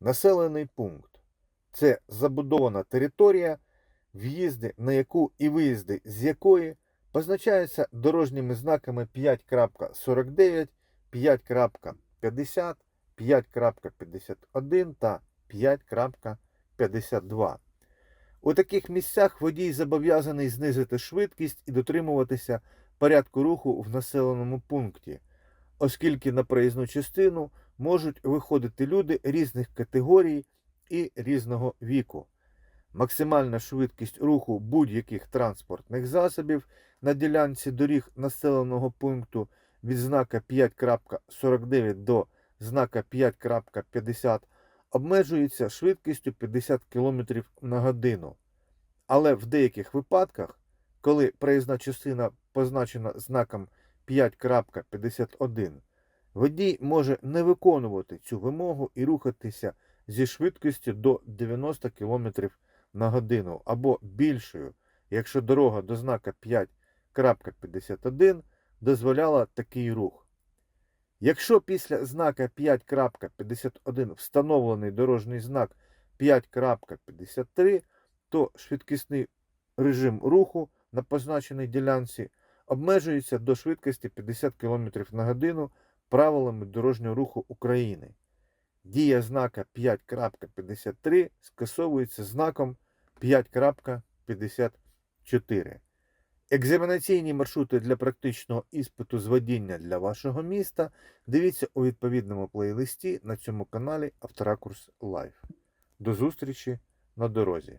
Населений пункт це забудована територія, в'їзди на яку і виїзди з якої позначаються дорожніми знаками 5.49, 5.50, 5.51 та 5.52. У таких місцях водій зобов'язаний знизити швидкість і дотримуватися порядку руху в населеному пункті, оскільки на проїзну частину можуть виходити люди різних категорій і різного віку. Максимальна швидкість руху будь-яких транспортних засобів на ділянці доріг населеного пункту від знака 5.49 до знака 5.50 обмежується швидкістю 50 км на годину. Але в деяких випадках, коли проїзна частина позначена знаком 5.51, водій може не виконувати цю вимогу і рухатися зі швидкістю до 90 км на годину або більшою, якщо дорога до знака 5.51 дозволяла такий рух. Якщо після знака 5.51 встановлений дорожній знак 5.53, то швидкісний режим руху на позначеній ділянці обмежується до швидкості 50 км на годину правилами дорожнього руху України. Дія знака 5.53 скасовується знаком 5.54. Екзаменаційні маршрути для практичного іспиту з водіння для вашого міста дивіться у відповідному плейлисті на цьому каналі Авторакурс Лайв. До зустрічі на дорозі!